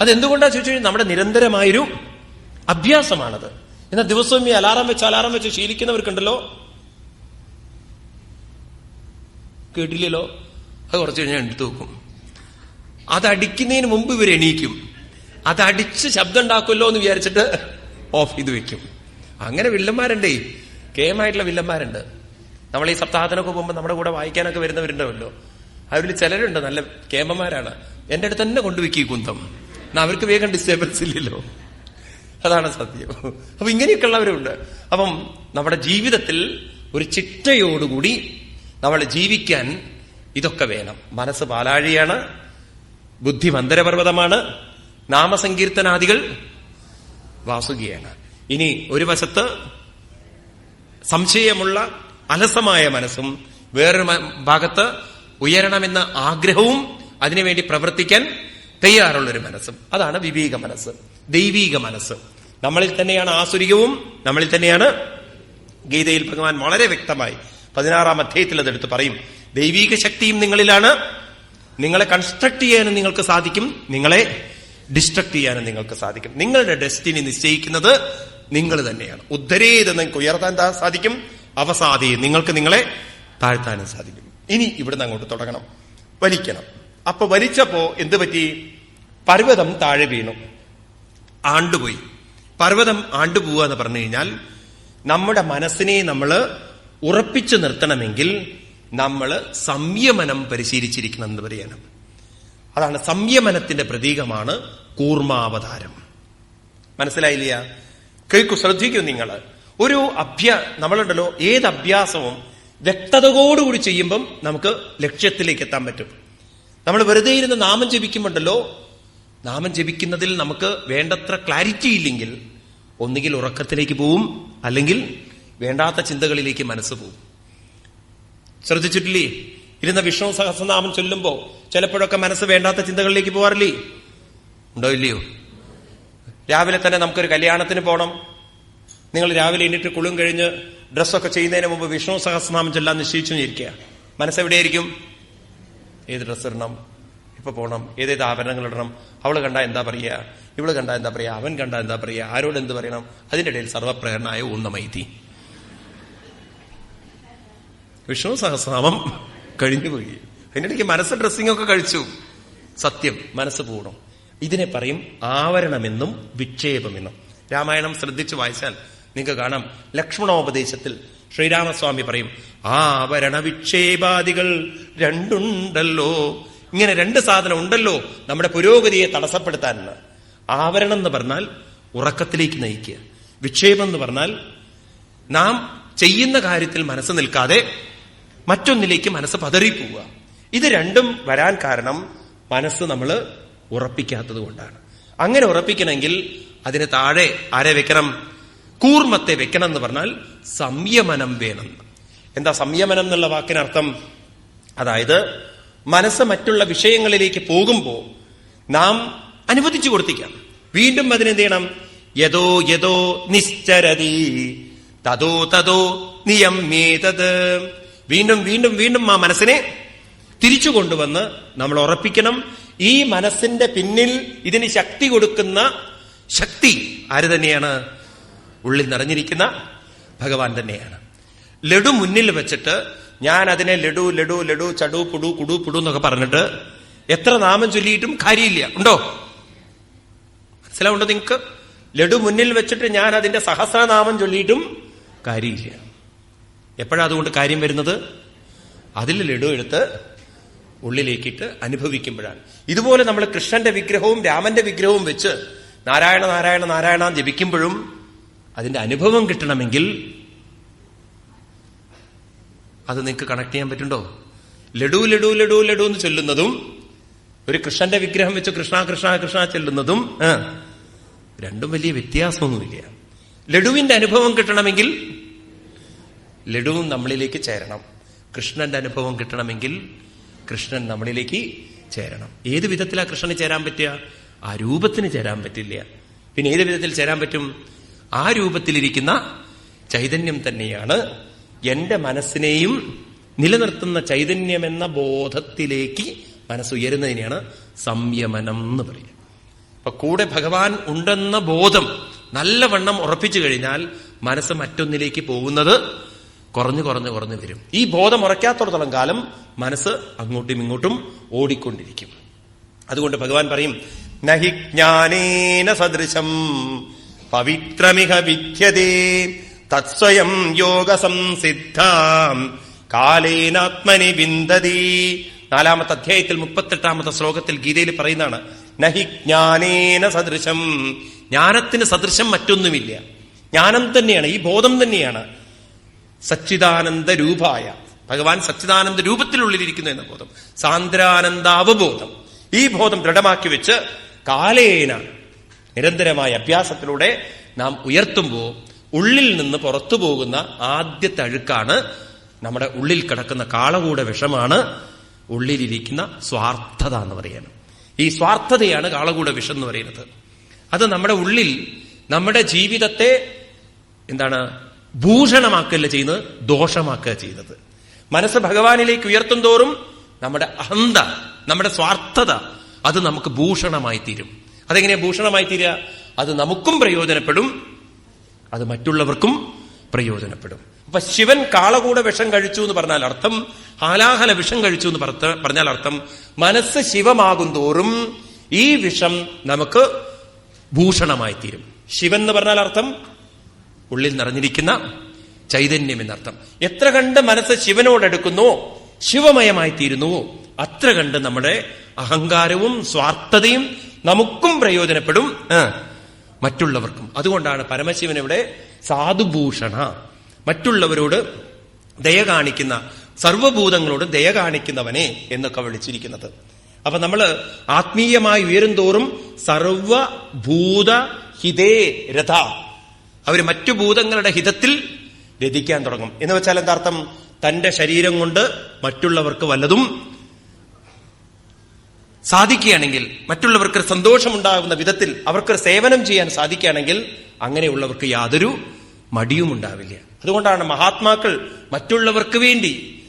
അതെന്തുകൊണ്ടാ ചോദിച്ചു കഴിഞ്ഞാൽ നമ്മുടെ നിരന്തരമായൊരു അഭ്യാസമാണത്. എന്നാൽ ദിവസവും ഈ അലാറം വെച്ച് അലാറം വെച്ച് ശീലിക്കുന്നവർക്കുണ്ടല്ലോ കേട്ടില്ലല്ലോ? അത് കുറച്ച് കഴിഞ്ഞാൽ എടുത്തു നോക്കും അതടിക്കുന്നതിന് മുമ്പ് ഇവർ എണീക്കും. അതടിച്ച് ശബ്ദം ഉണ്ടാക്കുമല്ലോ എന്ന് വിചാരിച്ചിട്ട് ഓഫ് ചെയ്ത് വെക്കും. അങ്ങനെ വില്ലന്മാരുണ്ടേ. കേമായിട്ടുള്ള വില്ലന്മാരുണ്ട്. നമ്മൾ ഈ സപ്താഹത്തിനൊക്കെ പോകുമ്പോൾ നമ്മുടെ കൂടെ വായിക്കാനൊക്കെ വരുന്നവരുണ്ടാവല്ലോ. അവരിൽ ചിലരുണ്ട് നല്ല കേമന്മാരാണ്. എന്റെ അടുത്ത് തന്നെ കൊണ്ടുവെക്കി കുന്തം. എന്നാ അവർക്ക് വേഗം ഡിസ്റ്റർബൻസ് ഇല്ലല്ലോ. അതാണ് സത്യം. അപ്പൊ ഇങ്ങനെയൊക്കെ ഉള്ളവരുണ്ട്. അപ്പം നമ്മുടെ ജീവിതത്തിൽ ഒരു ചിട്ടയോടുകൂടി നമ്മൾ ജീവിക്കാൻ ഇതൊക്കെ വേണം. മനസ്സ് പാലാഴിയാണ് ബുദ്ധി മന്ദരപർവതമാണ് നാമസങ്കീർത്തനാദികൾ വാസുകിയാണ്. ഇനി ഒരു വശത്ത് സംശയമുള്ള അലസമായ മനസ്സും വേറൊരു ഭാഗത്ത് ഉയരണമെന്ന ആഗ്രഹവും അതിനുവേണ്ടി പ്രവർത്തിക്കാൻ തയ്യാറുള്ളൊരു മനസ്സും. അതാണ് വിവേക മനസ്സ് ദൈവീക മനസ്സ്. നമ്മളിൽ തന്നെയാണ് ആസുരികവും നമ്മളിൽ തന്നെയാണ് ഗീതയിൽ ഭഗവാൻ വളരെ വ്യക്തമായി പതിനാറാം അധ്യായത്തിൽ അതെടുത്ത് പറയും. ദൈവീക ശക്തിയും നിങ്ങളിലാണ്. നിങ്ങളെ കൺസ്ട്രക്ട് ചെയ്യാനും നിങ്ങൾക്ക് സാധിക്കും. നിങ്ങളെ ഡിസ്ട്രക്ട് ചെയ്യാനും നിങ്ങൾക്ക് സാധിക്കും. നിങ്ങളുടെ ഡെസ്റ്റിനി നിശ്ചയിക്കുന്നത് നിങ്ങൾ തന്നെയാണ്. ഉദ്ധരേത് നിങ്ങൾക്ക് ഉയർത്താൻ സാധിക്കും. അവസാദി നിങ്ങൾക്ക് നിങ്ങളെ താഴ്ത്താനും സാധിക്കും. ഇനി ഇവിടുന്ന് അങ്ങോട്ട് തുടങ്ങണം. വലിക്കണം. അപ്പൊ വലിച്ചപ്പോ എന്ത് പറ്റി? പർവതം താഴെ വീണു. ആണ്ടുപോയി. പർവതം ആണ്ടുപോവുക എന്ന് പറഞ്ഞു കഴിഞ്ഞാൽ നമ്മുടെ മനസ്സിനെ നമ്മൾ ഉറപ്പിച്ചു നിർത്തണമെങ്കിൽ നമ്മൾ സംയമനം പരിശീലിച്ചിരിക്കണം എന്ന് പറയണം. അതാണ് സംയമനത്തിന്റെ പ്രതീകമാണ് കൂർമാവതാരം. മനസ്സിലായില്ല? കേൾക്കു ശ്രദ്ധിക്കൂ നിങ്ങൾ. ഒരു അഭ്യാ നമ്മളുണ്ടല്ലോ ഏത് അഭ്യാസവും വ്യക്തതയോടുകൂടി ചെയ്യുമ്പം നമുക്ക് ലക്ഷ്യത്തിലേക്ക് എത്താൻ പറ്റും. നമ്മൾ വെറുതെ ഇരുന്ന് നാമം ജപിക്കുമ്പോണ്ടല്ലോ നാമം ജപിക്കുന്നതിൽ നമുക്ക് വേണ്ടത്ര ക്ലാരിറ്റി ഇല്ലെങ്കിൽ ഒന്നുകിൽ ഉറക്കത്തിലേക്ക് പോവും അല്ലെങ്കിൽ വേണ്ടാത്ത ചിന്തകളിലേക്ക് മനസ്സ് പോകും. ശ്രദ്ധിച്ചിട്ടില്ലേ? ഇരുന്ന വിഷ്ണു സഹസ്രനാമം ചൊല്ലുമ്പോ ചിലപ്പോഴൊക്കെ മനസ്സ് വേണ്ടാത്ത ചിന്തകളിലേക്ക് പോവാറില്ലേ? ഉണ്ടോ ഇല്ലയോ? രാവിലെ തന്നെ നമുക്കൊരു കല്യാണത്തിന് പോകണം നിങ്ങൾ രാവിലെ എണ്ണിട്ട് കുളും കഴിഞ്ഞ് ഡ്രസ്സൊക്കെ ചെയ്യുന്നതിന് മുമ്പ് വിഷ്ണു സഹസ്രനാമം ചൊല്ലാൻ നിശ്ചയിച്ചു ഇരിക്കുക. മനസ്സെവിടെയായിരിക്കും ഏത് ഡ്രസ്സ് ഇടണം? ഇപ്പൊ പോകണം ഏതേത് ആഭരണങ്ങൾ ഇടണം? അവൾ കണ്ടാ എന്താ പറയുക? ഇവൾ കണ്ടാ എന്താ പറയുക? അവൻ കണ്ടാ എന്താ പറയുക? ആരോട് എന്ത് പറയണം? അതിന്റെ ഇടയിൽ സർവപ്രേരണായ ഊന്നമൈതി വിഷ്ണു സഹസ്രനാമം കഴിഞ്ഞുപോയി. അതിനിടയ്ക്ക് മനസ്സ് ഡ്രസ്സിംഗ് ഒക്കെ കഴിച്ചു. സത്യം മനസ്സ് പൂർണം. ഇതിനെ പറയും ആവരണമെന്നും വിക്ഷേപമെന്നും. രാമായണം ശ്രദ്ധിച്ചു വായിച്ചാൽ നിങ്ങൾക്ക് കാണാം. ലക്ഷ്മണോപദേശത്തിൽ ശ്രീരാമസ്വാമി പറയും ആവരണ വിക്ഷേപാദികൾ രണ്ടുണ്ടല്ലോ. ഇങ്ങനെ രണ്ട് സാധനം ഉണ്ടല്ലോ നമ്മുടെ പുരോഗതിയെ തടസ്സപ്പെടുത്താൻ ആവരണം എന്ന് പറഞ്ഞാൽ ഉറക്കത്തിലേക്ക് നയിക്കുക. വിക്ഷേപം എന്ന് പറഞ്ഞാൽ നാം ചെയ്യുന്ന കാര്യത്തിൽ മനസ്സ് നിൽക്കാതെ മറ്റൊന്നിലേക്ക് മനസ്സ് പതറിപ്പോവുക. ഇത് രണ്ടും വരാൻ കാരണം മനസ്സ് നമ്മൾ ഉറപ്പിക്കാത്തത് കൊണ്ടാണ്. അങ്ങനെ ഉറപ്പിക്കണമെങ്കിൽ അതിന് താഴെ ആരെ വെക്കണം? കൂർമ്മത്തെ വെക്കണം എന്ന് പറഞ്ഞാൽ സംയമനം വേണം. എന്താ സംയമനം എന്നുള്ള വാക്കിനർത്ഥം? അതായത് മനസ്സ് മറ്റുള്ള വിഷയങ്ങളിലേക്ക് പോകുമ്പോൾ നാം അനുവദിച്ചു കൊടുത്തിക്കാം വീണ്ടും അതിനെന്ത് ചെയ്യണം? യതോ യതോ നിശ്ചരതി തതോ തതോ നിയമേതത് വീണ്ടും വീണ്ടും വീണ്ടും ആ മനസ്സിനെ തിരിച്ചു കൊണ്ടുവന്ന് നമ്മൾ ഉറപ്പിക്കണം. ഈ മനസ്സിന്റെ പിന്നിൽ ഇതിന് ശക്തി കൊടുക്കുന്ന ശക്തി ആര് തന്നെയാണ്? ഉള്ളിൽ നിറഞ്ഞിരിക്കുന്ന ഭഗവാൻ തന്നെയാണ്. ലഡു മുന്നിൽ വെച്ചിട്ട് ഞാൻ അതിനെ ലഡു ലഡു ലഡു ചടു പുടു കുടു പുടു എന്നൊക്കെ പറഞ്ഞിട്ട് എത്ര നാമം ചൊല്ലിയിട്ടും കാര്യമില്ല. ഉണ്ടോ? മനസ്സിലാവുണ്ടോ നിങ്ങൾക്ക്? ലഡു മുന്നിൽ വെച്ചിട്ട് ഞാൻ അതിന്റെ സഹസ്രനാമം ചൊല്ലിയിട്ടും കാര്യമില്ല. എപ്പോഴാ അതുകൊണ്ട് കാര്യം വരുന്നത്? അതിൽ ലഡു എടുത്ത് ഉള്ളിലേക്കിട്ട് അനുഭവിക്കുമ്പോഴാണ്. ഇതുപോലെ നമ്മൾ കൃഷ്ണന്റെ വിഗ്രഹവും രാമന്റെ വിഗ്രഹവും വെച്ച് നാരായണ നാരായണ നാരായണ ജപിക്കുമ്പോഴും അതിന്റെ അനുഭവം കിട്ടണമെങ്കിൽ അത് നിങ്ങൾക്ക് കണക്ട് ചെയ്യാൻ പറ്റുണ്ടോ? ലഡു ലഡു ലഡു ലഡു എന്ന് ചൊല്ലുന്നതും ഒരു കൃഷ്ണന്റെ വിഗ്രഹം വെച്ച് കൃഷ്ണ കൃഷ്ണ കൃഷ്ണ ചെല്ലുന്നതും രണ്ടും വലിയ വ്യത്യാസമൊന്നുമില്ല. ലഡുവിന്റെ അനുഭവം കിട്ടണമെങ്കിൽ ലഡുവും നമ്മളിലേക്ക് ചേരണം. കൃഷ്ണന്റെ അനുഭവം കിട്ടണമെങ്കിൽ കൃഷ്ണൻ നമ്മളിലേക്ക് ചേരണം. ഏത് വിധത്തിലാ കൃഷ്ണന് ചേരാൻ പറ്റുക? ആ രൂപത്തിന് ചേരാൻ പറ്റില്ല. പിന്നെ ഏത് വിധത്തിൽ ചേരാൻ പറ്റും? ആ രൂപത്തിലിരിക്കുന്ന ചൈതന്യം തന്നെയാണ് എന്റെ മനസ്സിനെയും നിലനിർത്തുന്ന ചൈതന്യം എന്ന ബോധത്തിലേക്ക് മനസ്സുയരുന്നതിനെയാണ് സംയമനം എന്ന് പറയുക. അപ്പൊ കൂടെ ഭഗവാൻ ഉണ്ടെന്ന ബോധം നല്ലവണ്ണം ഉറപ്പിച്ചു കഴിഞ്ഞാൽ മനസ്സ് മറ്റൊന്നിലേക്ക് പോകുന്നത് കുറഞ്ഞു കുറഞ്ഞു കുറഞ്ഞു വരും. ഈ ബോധം ഉറയ്ക്കാത്തോടത്തോളം കാലം മനസ്സ് അങ്ങോട്ടും ഇങ്ങോട്ടും ഓടിക്കൊണ്ടിരിക്കും. അതുകൊണ്ട് ഭഗവാൻ പറയും നഹി ജ്ഞാനേന സദൃശം പവിത്രമിഹ വിദ്യതേ തത്സ്വയം യോഗ സംസിദ്ധാം കാലേനാത്മനി ബിന്ദതി നാലാമത്തെ അധ്യായത്തിൽ മുപ്പത്തെട്ടാമത്തെ ശ്ലോകത്തിൽ ഗീതയിൽ പറയുന്നതാണ് നഹി ജ്ഞാനേന സദൃശം. ജ്ഞാനത്തിന് സദൃശം മറ്റൊന്നുമില്ല. ജ്ഞാനം തന്നെയാണ് ഈ ബോധം തന്നെയാണ്. സച്ചിദാനന്ദ രൂപായ ഭഗവാൻ സച്ചിദാനന്ദ രൂപത്തിലുള്ളിലിരിക്കുന്നു എന്ന ബോധം. സാന്ദ്രാനന്ദ അവബോധം ഈ ബോധം ദൃഢമാക്കി വെച്ച് കാലേന നിരന്തരമായ അഭ്യാസത്തിലൂടെ നാം ഉയർത്തുമ്പോൾ ഉള്ളിൽ നിന്ന് പുറത്തു പോകുന്ന ആദ്യത്തെ അഴുക്കാണ് നമ്മുടെ ഉള്ളിൽ കിടക്കുന്ന കാളകൂട വിഷമാണ് ഉള്ളിലിരിക്കുന്ന സ്വാർത്ഥത എന്ന് പറയുന്നത്. ഈ സ്വാർത്ഥതയാണ് കാളകൂട വിഷം എന്ന് പറയുന്നത്. അത് നമ്മുടെ ഉള്ളിൽ നമ്മുടെ ജീവിതത്തെ എന്താണ് ഭൂഷണമാക്കല്ല ചെയ്യുന്നത്? ദോഷമാക്കുക ചെയ്യുന്നത്. മനസ്സ് ഭഗവാനിലേക്ക് ഉയർത്തും തോറും നമ്മുടെ അഹന്ത നമ്മുടെ സ്വാർത്ഥത അത് നമുക്ക് ഭൂഷണമായി തീരും. അതെങ്ങനെയാ ഭൂഷണമായി തീരുക? അത് നമുക്കും പ്രയോജനപ്പെടും അത് മറ്റുള്ളവർക്കും പ്രയോജനപ്പെടും. അപ്പൊ ശിവൻ കാളകൂട വിഷം കഴിച്ചു എന്ന് പറഞ്ഞാൽ അർത്ഥം ഹാലാഹല വിഷം കഴിച്ചു എന്ന് പറഞ്ഞാൽ അർത്ഥം മനസ്സ് ശിവമാകും തോറും ഈ വിഷം നമുക്ക് ഭൂഷണമായി തീരും. ശിവൻ എന്ന് പറഞ്ഞാൽ അർത്ഥം ഉള്ളിൽ നിറഞ്ഞിരിക്കുന്ന ചൈതന്യം എന്നർത്ഥം എത്ര കണ്ട് മനസ്സ് ശിവനോടെടുക്കുന്നുവോ ശിവമയമായി തീരുന്നുവോ അത്ര കണ്ട് നമ്മുടെ അഹങ്കാരവും സ്വാർത്ഥതയും നമുക്കും പ്രയോജനപ്പെടും മറ്റുള്ളവർക്കും. അതുകൊണ്ടാണ് പരമശിവൻ ഇവിടെ സാധുഭൂഷണ. മറ്റുള്ളവരോട് ദയ കാണിക്കുന്ന സർവഭൂതങ്ങളോട് ദയ കാണിക്കുന്നവനെ എന്നൊക്കെ വിളിച്ചിരിക്കുന്നത്. അപ്പൊ നമ്മൾ ആത്മീയമായി ഉയരും തോറും സർവഭൂത ഹിതേ രഥ അവർ മറ്റു ഭൂതങ്ങളുടെ ഹിതത്തിൽ രതിക്കാൻ തുടങ്ങും. എന്ന് വെച്ചാൽ എന്താർത്ഥം? തന്റെ ശരീരം കൊണ്ട് മറ്റുള്ളവർക്ക് വല്ലതും സാധിക്കുകയാണെങ്കിൽ മറ്റുള്ളവർക്ക് സന്തോഷമുണ്ടാകുന്ന വിധത്തിൽ അവർക്ക് സേവനം ചെയ്യാൻ സാധിക്കുകയാണെങ്കിൽ അങ്ങനെയുള്ളവർക്ക് യാതൊരു മടിയും ഉണ്ടാവില്ല. അതുകൊണ്ടാണ് മഹാത്മാക്കൾ മറ്റുള്ളവർക്ക് വേണ്ടി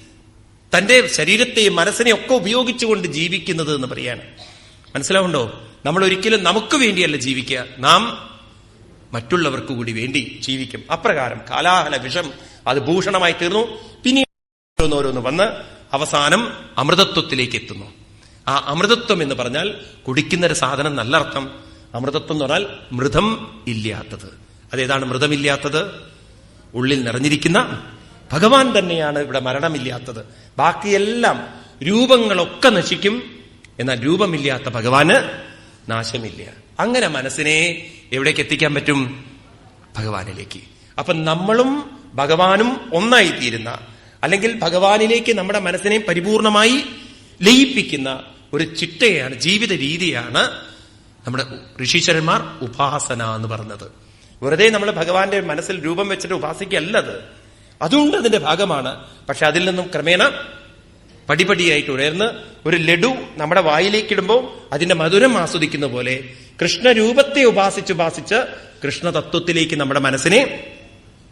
തന്റെ ശരീരത്തെയും മനസ്സിനെയും ഒക്കെ ഉപയോഗിച്ചുകൊണ്ട് ജീവിക്കുന്നത് എന്ന് പറയാണ് മനസ്സിലാവുണ്ടോ? നമ്മൾ ഒരിക്കലും നമുക്ക് വേണ്ടിയല്ല ജീവിക്കുക. നാം മറ്റുള്ളവർക്ക് കൂടി വേണ്ടി ജീവിക്കും. അപ്രകാരം കാലാഹല വിഷം അത് ഭൂഷണമായി തീർന്നു. പിന്നീട് ഓരോന്നോരോന്ന് വന്ന് അവസാനം അമൃതത്വത്തിലേക്ക് എത്തുന്നു. ആ അമൃതത്വം എന്ന് പറഞ്ഞാൽ കുടിക്കുന്ന ഒരു സാധനം നല്ല അർത്ഥം അമൃതത്വം എന്ന് പറഞ്ഞാൽ മൃതം ഇല്ലാത്തത്. അതേതാണ് മൃതമില്ലാത്തത്? ഉള്ളിൽ നിറഞ്ഞിരിക്കുന്ന ഭഗവാൻ തന്നെയാണ് ഇവിടെ മരണമില്ലാത്തത്. ബാക്കിയെല്ലാം രൂപങ്ങളൊക്കെ നശിക്കും. എന്നാൽ രൂപമില്ലാത്ത ഭഗവാന് നാശമില്ല. അങ്ങനെ മനസ്സിനെ എവിടേക്ക് എത്തിക്കാൻ പറ്റും? ഭഗവാനിലേക്ക്. അപ്പൊ നമ്മളും ഭഗവാനും ഒന്നായി തീരുന്ന അല്ലെങ്കിൽ ഭഗവാനിലേക്ക് നമ്മുടെ മനസ്സിനെ പരിപൂർണമായി ലയിപ്പിക്കുന്ന ഒരു ചിട്ടയാണ് ജീവിത രീതിയാണ് നമ്മുടെ ഋഷീശ്വരന്മാർ ഉപാസന എന്ന് പറഞ്ഞത്. വെറുതെ നമ്മൾ ഭഗവാന്റെ മനസ്സിൽ രൂപം വെച്ചിട്ട് ഉപാസിക്കല്ലത്. അതുകൊണ്ട് അതിന്റെ ഭാഗമാണ്. പക്ഷെ അതിൽ നിന്നും ക്രമേണ പടിപടിയായിട്ട് ഉയർന്ന് ഒരു ലഡു നമ്മുടെ വായിലേക്കിടുമ്പോൾ അതിന്റെ മധുരം ആസ്വദിക്കുന്ന പോലെ കൃഷ്ണരൂപത്തെ ഉപാസിച്ച് ഉപാസിച്ച് കൃഷ്ണതത്വത്തിലേക്ക് നമ്മുടെ മനസ്സിനെ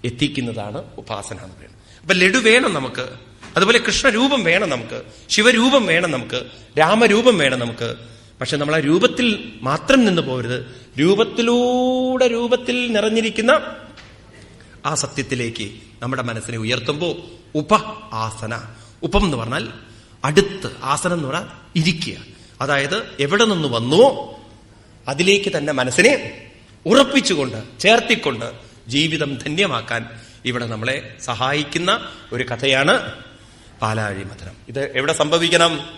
എത്തിക്കുന്നതാണ് ഉപാസന എന്ന് പറയുന്നത്. അപ്പൊ ലഡു വേണം നമുക്ക് അതുപോലെ കൃഷ്ണരൂപം വേണം നമുക്ക് ശിവരൂപം വേണം നമുക്ക് രാമരൂപം വേണം നമുക്ക്. പക്ഷെ നമ്മൾ ആ രൂപത്തിൽ മാത്രം നിന്ന് പോരുത്. രൂപത്തിലൂടെ രൂപത്തിൽ നിറഞ്ഞിരിക്കുന്ന ആ സത്യത്തിലേക്ക് നമ്മുടെ മനസ്സിനെ ഉയർത്തുമ്പോൾ ഉപ ആസന. ഉപം എന്ന് പറഞ്ഞാൽ അടുത്ത് ആസനം എന്ന് പറഞ്ഞാൽ ഇരിക്കുക. അതായത് എവിടെ നിന്ന് വന്നുവോ അതിലേക്ക് തന്നെ മനസ്സിനെ ഉറപ്പിച്ചുകൊണ്ട് ചേർത്തിക്കൊണ്ട് ജീവിതം ധന്യമാക്കാൻ ഇവിടെ നമ്മളെ സഹായിക്കുന്ന ഒരു കഥയാണ് പാലാഴി മഥനം ഇത് എവിടെ സംഭവിക്കണം?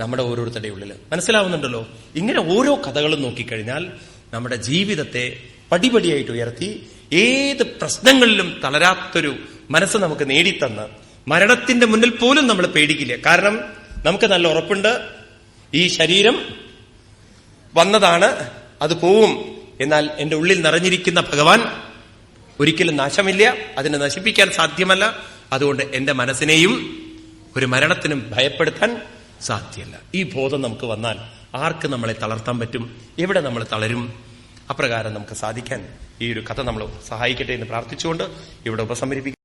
നമ്മുടെ ഓരോരുത്തരുടെ ഉള്ളിൽ മനസ്സിലാവുന്നുണ്ടല്ലോ? ഇങ്ങനെ ഓരോ കഥകളും നോക്കിക്കഴിഞ്ഞാൽ നമ്മുടെ ജീവിതത്തെ പടിപടിയായിട്ട് ഉയർത്തി ഏത് പ്രശ്നങ്ങളിലും തളരാത്തൊരു മനസ്സ് നമുക്ക് നേടിത്തന്ന് മരണത്തിന്റെ മുന്നിൽ പോലും നമ്മൾ പേടിക്കില്ല? കാരണം നമുക്ക് നല്ല ഉറപ്പുണ്ട്. ഈ ശരീരം വന്നതാണ് അത് പോവും. എന്നാൽ എന്റെ ഉള്ളിൽ നിറഞ്ഞിരിക്കുന്ന ഭഗവാൻ ഒരിക്കലും നാശമില്ല അതിനെ നശിപ്പിക്കാൻ സാധ്യമല്ല. അതുകൊണ്ട് എന്റെ മനസ്സിനെയും ഒരു മരണത്തിനും ഭയപ്പെടുത്താൻ സാധ്യമല്ല. ഈ ബോധം നമുക്ക് വന്നാൽ ആർക്ക് നമ്മളെ തളർത്താൻ പറ്റും? എവിടെ നമ്മൾ തളരും? അപ്രകാരം നമുക്ക് സാധിക്കാൻ ഈ ഒരു കഥ നമ്മൾ സഹായിക്കട്ടെ എന്ന് പ്രാർത്ഥിച്ചുകൊണ്ട് ഇവിടെ ഉപസമരിപ്പിക്കും